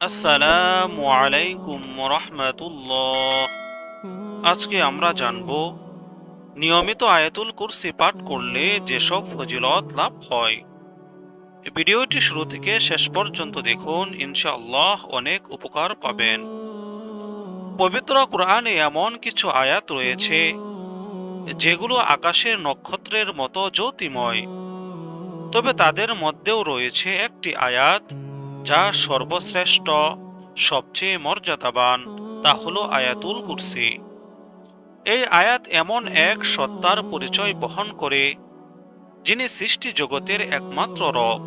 আসসালামু আলাইকুম রহমতুল্লাহ আজকে আমরা জানব, নিয়মিত আয়াতুল কুরসি পাঠ করলে যেসব ফজিলত লাভ হয়। ভিডিওটি শুরু থেকে শেষ পর্যন্ত দেখুন, ইনশাআল্লাহ অনেক উপকার পাবেন। পবিত্র কোরআনে এমন কিছু আয়াত রয়েছে, যেগুলো আকাশের নক্ষত্রের মতো জ্যোতিময়। তবে তাদের মধ্যেও রয়েছে একটি আয়াত যা সর্বশ্রেষ্ঠ, সবচেয়ে মর্যাদাবান, তা হল আয়াতুল কুরসি। এই আয়াত এমন এক সত্তার পরিচয় বহন করে, যিনি সৃষ্টি জগতের একমাত্র রব,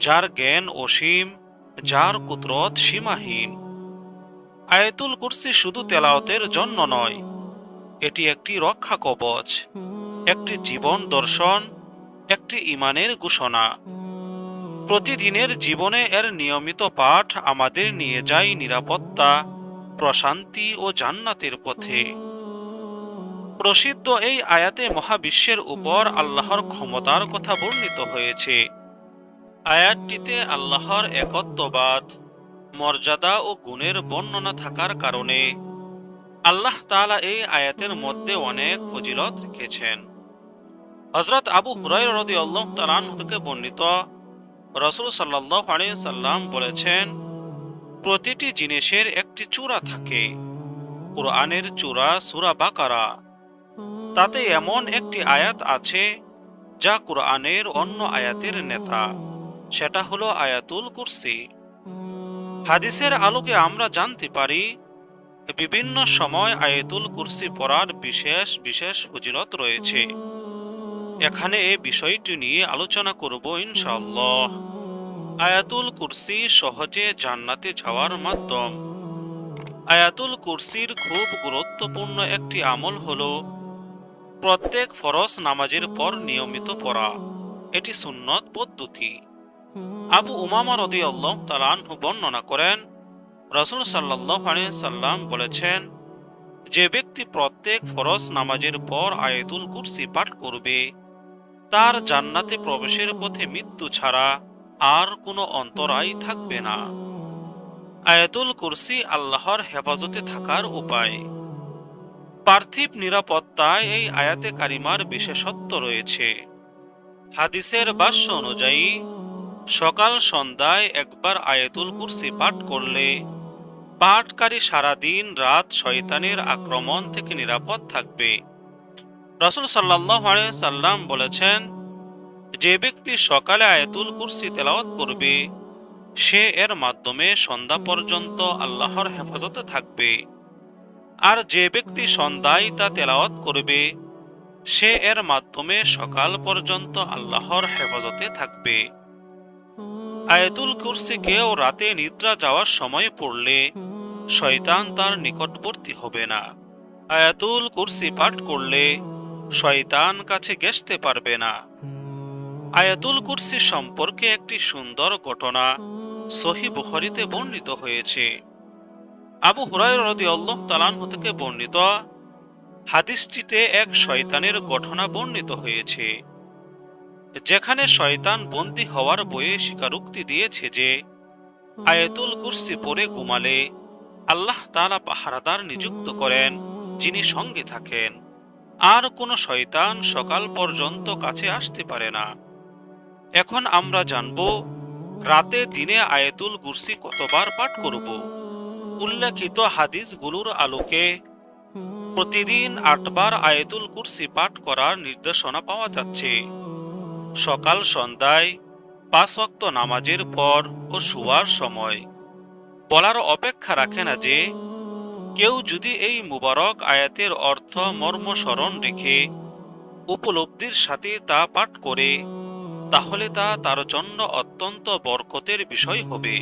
যার জ্ঞান অসীম, যার কুদরত সীমাহীন। আয়াতুল কুরসি শুধু তেলাওতের জন্য নয়, এটি একটি রক্ষা কবচ, একটি জীবন দর্শন, একটি ইমানের ঘোষণা। প্রতিদিনের জীবনে এর নিয়মিত পাঠ আমাদের নিয়ে যায় নিরাপত্তা, প্রশান্তি ও জান্নাতের পথে। প্রসিদ্ধ এই আয়াতে মহাবিশ্বের উপর আল্লাহর ক্ষমতার কথা বর্ণিত হয়েছে। আয়াতটিতে আল্লাহর একত্ববাদ, মর্যাদা ও গুণের বর্ণনা থাকার কারণে আল্লাহ তাআলা এই আয়াতের মধ্যে অনেক ফজিলত রেখেছেন। হজরত আবু হুরাই রদি আল্লাহ তালান বর্ণিত রসুল সাল্লাহ সাল্লাম বলেছেন, প্রতিটি জিনিসের একটি চূড়া থাকে। কোরআনের চূড়া সুরা বাকারা। তাতে এমন একটি আয়াত আছে, যা কোরআনের অন্য আয়াতের নেতা। সেটা হলো আয়াতুল কুরসি। হাদিসের আলোকে আমরা জানতে পারি, বিভিন্ন সময় আয়াতুল কুরসি পড়ার বিশেষ বিশেষ ফজিলত রয়েছে। এখানে এই বিষয়টি নিয়ে আলোচনা করব ইনশাল্লাহ আয়াতুল কুরসি সহজে জান্নাতে যাওয়ার মাধ্যম। আয়াতুল কুরসির খুব গুরুত্বপূর্ণ একটি আমল হল প্রত্যেক ফরজ নামাজের পর নিয়মিত পড়া। এটি সুন্নত পদ্ধতি। আবু উমামা রদি আল্লাহ তালানহু বর্ণনা করেন, রসুল সাল্লাহ সাল্লাম বলেছেন, যে ব্যক্তি প্রত্যেক ফরজ নামাজের পর আয়াতুল কুরসি পাঠ করবে তার জান্নাতে প্রবেশের পথে মৃত্যু ছাড়া আর কোনো অন্তরায় থাকবে না। আয়াতুল কুরসি আল্লাহর হেফাজতে থাকার উপায়। পার্থিব নিরাপত্তায় এই আয়াতে কারিমার বিশেষত্ব রয়েছে। হাদিসের বাস্য অনুযায়ী, সকাল সন্ধ্যায় একবার আয়াতুল কুরসি পাঠ করলে পাঠকারী সারাদিন রাত শয়তানের আক্রমণ থেকে নিরাপদ থাকবে। রসুল সাল্লাহ সাল্লাম বলেছেন, যে ব্যক্তি সকালে আয়াতুল কুরসি তেলাওয়াত করবে, সে এর মাধ্যমে সন্ধ্যা পর্যন্ত আল্লাহর হেফাজতে থাকবে। আর যে ব্যক্তি সন্ধ্যায় তা তেলাওয়াত করবে, সে এর মাধ্যমে সকাল পর্যন্ত আল্লাহর হেফাজতে থাকবে। আয়াতুল কুরসি কেউ রাতে নিদ্রা যাওয়ার সময় পড়লে শয়তান তার নিকটবর্তী হবে না। আয়াতুল কুরসি পাঠ করলে শয়তান কাছে গেসতে পারবে না। আয়াতুল কুরসি সম্পর্কে একটি সুন্দর ঘটনা সহি বুখারিতে বর্ণিত হয়েছে। আবু হুরাই রদি আল্লাহ তালান থেকে বর্ণিত হাদিসটিতে এক শয়তানের ঘটনা বর্ণিত হয়েছে, যেখানে শয়তান বন্দী হওয়ার বয়ে স্বীকারোক্তি দিয়েছে যে, আয়াতুল কুরসি পরে ঘুমালে আল্লাহ তালা পাহারাদার নিযুক্ত করেন, যিনি সঙ্গে থাকেন। আর কোনো শয়তান সকাল পর্যন্ত কাছে আসতে পারে না। এখন আমরা জানব, রাতে দিনে আয়াতুল কুরসি কতবার পাঠ করব? উল্লেখিত হাদিসগুলোর আলোকে প্রতিদিন আটবার আয়াতুল কুরসি পাঠ করার নির্দেশনা পাওয়া যাচ্ছে। সকাল সন্ধ্যায় পাঁচ ওয়াক্ত নামাজের পর ও শুয়ার সময় বলার অপেক্ষা রাখে না যে কেউ যদি এই মুবারক আয়াতের অর্থ মর্ম স্মরণ রেখে উপলব্ধির সাথে তা পাঠ করে, তাহলে তা তার জন্য অত্যন্ত বরকতের বিষয় হবে।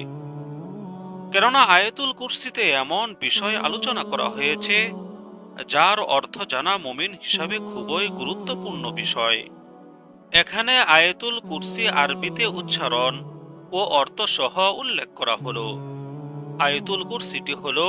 কেননা আয়াতুল কুরসিতে এমন বিষয় আলোচনা করা হয়েছে, যার অর্থ জানা মুমিন হিসাবে খুবই গুরুত্বপূর্ণ বিষয়। এখানে আয়াতুল কুরসি আরবিতে উচ্চারণ ও অর্থ সহ উল্লেখ করা হলো। আয়াতুল কুরসিটি হলো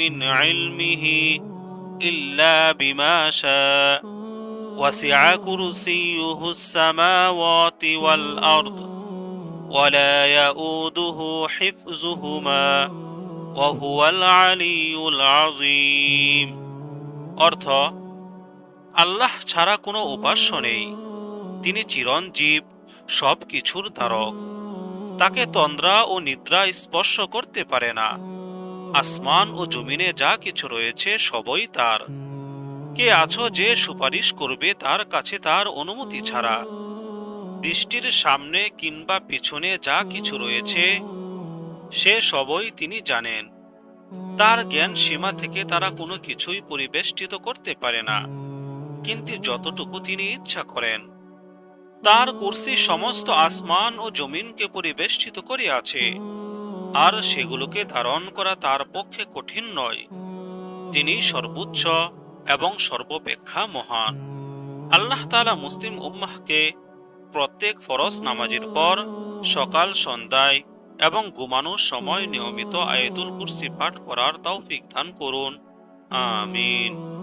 من علمه إلا بما شاء وسع كرسيه السماوات والأرض ولا يؤوده حفظهما وهو العلي العظيم অর্থ আল্লাহ ছাড়া কোনো উপাস্য নেই তিনি চিরঞ্জীব সব কিছুর ধারক তাকে তন্দ্রা ও নিদ্রা স্পর্শ করতে পারে না আসমান ও জমিনে যা কিছু রয়েছে সবই তার। কে আছো যে সুপারিশ করবে তার কাছে তার অনুমতি ছাড়া। বৃষ্টির সামনে কিংবা পিছনে যা কিছু রয়েছে, সে সবই তিনি জানেন। তার জ্ঞান সীমা থেকে তারা কোনো কিছুই পরিবেষ্টিত করতে পারে না, কিন্তু যতটুকু তিনি ইচ্ছা করেন। তার কুর্সি সমস্ত আসমান ও জমিনকে পরিবেষ্টিত করে আছে আর সেগুলোকে ধারণ করা তার পক্ষে কঠিন নয়। তিনি সর্বোচ্চ এবং সর্বাপেক্ষা মহান। আল্লাহ তাআলা মুসলিম উম্মাহকে প্রত্যেক ফরজ নামাজের পর সকাল, সন্ধ্যায় এবং ঘুমানোর সময় নিয়মিত আয়তুল কুরসি পাঠ করার তৌফিক দান করুন। আমিন।